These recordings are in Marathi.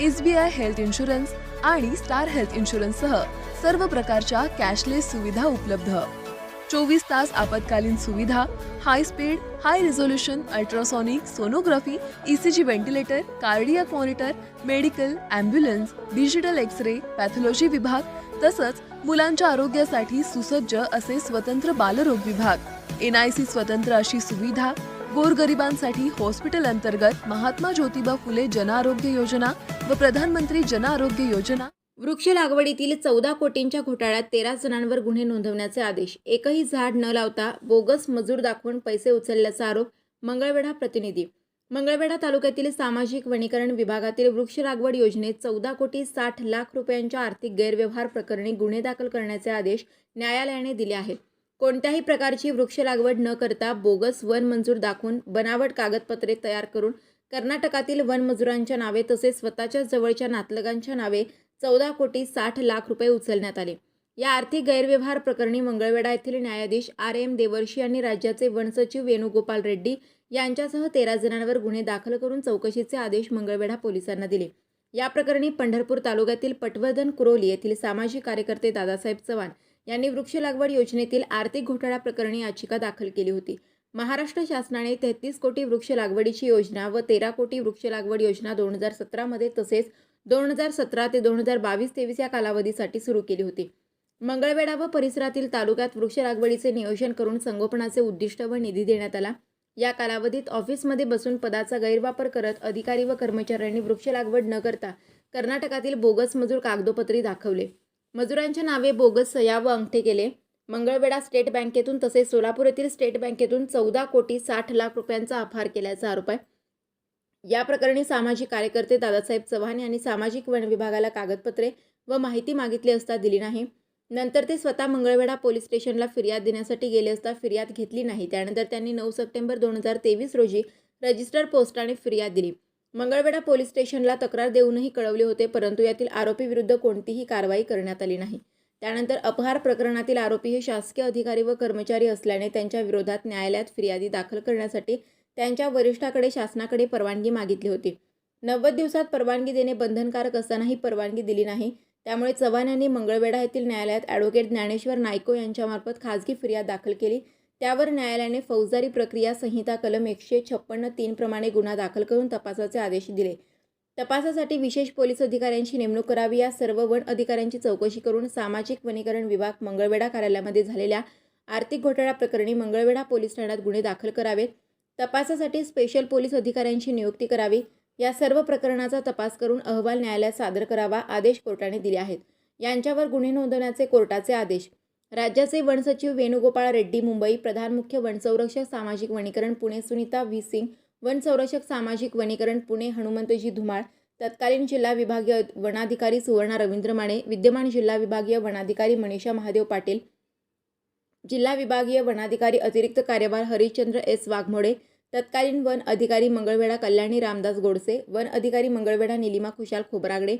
S B I health insurance आणि स्टार हेल्थ इन्शुरन्ससह सर्व प्रकारच्या कॅशलेस सुविधा उपलब्ध. चोवीस तास आपत्कालीन सुविधा high speed high resolution ultrasonic sonography ECG ventilator cardiac monitor medical ambulance digital X ray pathology विभाग तसंच मुलांच्या आरोग्यासाठी सुसज्ज असे स्वतंत्र बालरोग विभाग. एनआयसी स्वतंत्र अशी सुविधा गोरगरिबांसाठी हॉस्पिटल अंतर्गत महात्मा ज्योतिबा फुले जनआरोग्य योजना व प्रधानमंत्री जनआरोग्य योजना. वृक्ष लागवडीतील चौदा कोटींच्या घोटाळ्यात तेरा जणांवर गुन्हे नोंदवण्याचे आदेश. एकही झाड न लावता बोगस मजूर दाखवून पैसे उचलल्याचा आरोप मंगळवेढा प्रतिनिधी. मंगळवेढा तालुक्यातील सामाजिक वनीकरण विभागातील वृक्ष लागवड योजनेत चौदा कोटी साठ लाख रुपयांच्या आर्थिक गैरव्यवहार प्रकरणी गुन्हे दाखल करण्याचे आदेश न्यायालयाने दिले आहेत. कोणत्याही प्रकारची वृक्ष लागवड न करता बोगस वन मंजूर दाखवून बनावट कागदपत्रे तयार करून कर्नाटकातील वन मजुरांच्या नावे तसेच स्वतःच्या जवळच्या नातलगांच्या नावे चौदा कोटी साठ लाख रुपये उचलण्यात आले. या आर्थिक गैरव्यवहार प्रकरणी मंगळवेढा येथील न्यायाधीश आर एम देवर्षी यांनी राज्याचे वनसचिव वेणुगोपाल रेड्डी यांच्यासह तेरा जणांवर गुन्हे दाखल करून चौकशीचे आदेश मंगळवेढा पोलिसांना दिले. या प्रकरणी पंढरपूर तालुक्यातील पटवर्धन कुरोली येथील सामाजिक कार्यकर्ते दादासाहेब चव्हाण यांनी वृक्ष लागवड योजनेतील आर्थिक घोटाळा प्रकरणी याचिका दाखल केली होती. महाराष्ट्र शासनाने तेहतीस कोटी वृक्ष लागवडीची योजना व तेरा कोटी वृक्ष लागवड योजना दोन हजार सतरामध्ये तसेच दोन हजार सतरा ते दोन हजार बावीस तेवीस या कालावधीसाठी सुरू केली होती. मंगळवेढा व परिसरातील तालुक्यात वृक्ष लागवडीचे नियोजन करून संगोपनाचे उद्दिष्ट व निधी देण्यात आला. या कालावधीत ऑफिसमध्ये बसून पदाचा गैरवापर करत अधिकारी व कर्मचाऱ्यांनी वृक्ष लागवड न करता कर्नाटकातील बोगस मजूर कागदोपत्री दाखवले. मजुरांच्या नावे बोगस सया व अंगठे केले. मंगळवेढा स्टेट बँकेतून तसेच सोलापूर येथील स्टेट बँकेतून चौदा कोटी साठ लाख रुपयांचा अपहार केल्याचा आरोप आहे. या प्रकरणी सामाजिक कार्यकर्ते दादासाहेब चव्हाण यांनी सामाजिक वन विभागाला कागदपत्रे व माहिती मागितली असता दिली नाही. नंतर ते स्वतः मंगळवेढा पोलीस स्टेशनला फिर्याद देण्यासाठी गेले असता फिर्याद घेतली नाही. त्यानंतर त्यांनी नऊ सप्टेंबर दोन हजार तेवीस रोजी रजिस्टर पोस्टाने फिर्याद दिली. मंगळवेढा पोलीस स्टेशनला तक्रार देऊनही कळवले होते परंतु यातील आरोपीविरुद्ध कोणतीही कारवाई करण्यात आली नाही. त्यानंतर अपहार प्रकरणातील आरोपी हे शासकीय अधिकारी व कर्मचारी असल्याने त्यांच्या विरोधात न्यायालयात फिर्यादी दाखल करण्यासाठी त्यांच्या वरिष्ठाकडे शासनाकडे परवानगी मागितली होती. नव्वद दिवसात परवानगी देणे बंधनकारक असतानाही परवानगी दिली नाही. त्यामुळे चव्हाण यांनी मंगळवेढा येथील न्यायालयात ॲडव्होकेट ज्ञानेश्वर नायको यांच्यामार्फत खाजगी फिर्याद दाखल केली. त्यावर न्यायालयाने फौजदारी प्रक्रिया संहिता कलम एकशे छप्पन्न तीन प्रमाणे गुन्हा दाखल करून तपासाचे आदेश दिले. तपासासाठी विशेष पोलीस अधिकाऱ्यांची नेमणूक करावी या सर्व वन अधिकाऱ्यांची चौकशी करून सामाजिक वनीकरण विभाग मंगळवेढा कार्यालयामध्ये झालेल्या आर्थिक घोटाळा प्रकरणी मंगळवेढा पोलीस ठाण्यात गुन्हे दाखल करावेत. तपासासाठी स्पेशल पोलीस अधिकाऱ्यांची नियुक्ती करावी या सर्व प्रकरणाचा तपास करून अहवाल न्यायालयात सादर करावा आदेश कोर्टाने दिले आहेत. यांच्यावर गुन्हे नोंदवण्याचे कोर्टाचे आदेश राज्याचे वनसचिव वेणुगोपाळ रेड्डी मुंबई प्रधान मुख्य वनसंरक्षक सामाजिक वनीकरण पुणे सुनीता व्ही सिंग वनसंरक्षक सामाजिक वनीकरण पुणे हनुमंतजी धुमाळ तत्कालीन जिल्हा विभागीय वनाधिकारी सुवर्णा रवींद्र माने विद्यमान जिल्हा विभागीय वनाधिकारी मनीषा महादेव पाटील जिल्हा विभागीय वनाधिकारी अतिरिक्त कार्यभार हरिश्चंद्र एस वाघमोडे तत्कालीन वन अधिकारी मंगळवेढा कल्याणी रामदास गोडसे वन अधिकारी मंगळवेढा निलिमा खुशाल खोबरागडे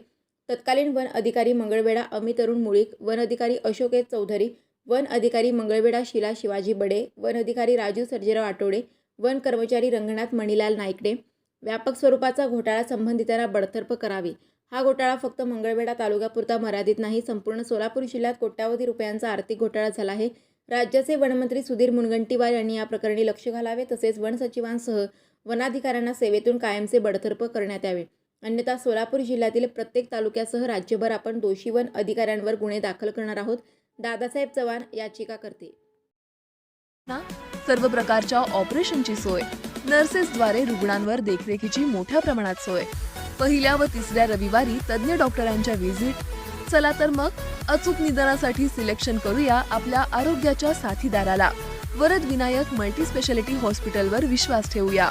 तत्कालीन वन अधिकारी मंगळवेढा अमित अरुण मुळीक वन अधिकारी अशोक ए चौधरी वन अधिकारी मंगळवेढा शिला शिवाजी बडे वन अधिकारी राजू सर्जेराव आठवडे वन कर्मचारी रंगनाथ मणिलाल नाईकडे. व्यापक स्वरूपाचा घोटाळा संबंधितांना बडतर्फ करावी. हा घोटाळा फक्त मंगळवेढा तालुक्यापुरता मर्यादित नाही संपूर्ण सोलापूर जिल्ह्यात कोट्यावधी रुपयांचा आर्थिक घोटाळा झाला आहे. राज्याचे वनमंत्री सुधीर मुनगंटीवार यांनी या प्रकरणी लक्ष घालावे तसेच वन सचिवांसह वनाधिकाऱ्यांना सेवेतून कायमचे बडतर्फ करण्यात यावे. अन्यथा सोलापूर जिल्ह्यातील प्रत्येक तालुक्यासह राज्यभर आपण दोषी वन अधिकाऱ्यांवर गुन्हे दाखल करणार आहोत. दादासाहेब चव्हाण याचिका करते सर्व प्रकारच्या ऑपरेशनची सोय. नर्सेसद्वारे रुग्णांवर देखरेखीची मोठ्या प्रमाणात सोय. पहिल्या व तिसऱ्या रविवारी तज्ज्ञ डॉक्टरांच्या व्हिजिट. चला तर मग अचूक निदानासाठी सिलेक्शन करूया आपल्या आरोग्याच्या साथीदाराला. वरद विनायक मल्टी स्पेशालिटी हॉस्पिटलवर विश्वास ठेवूया.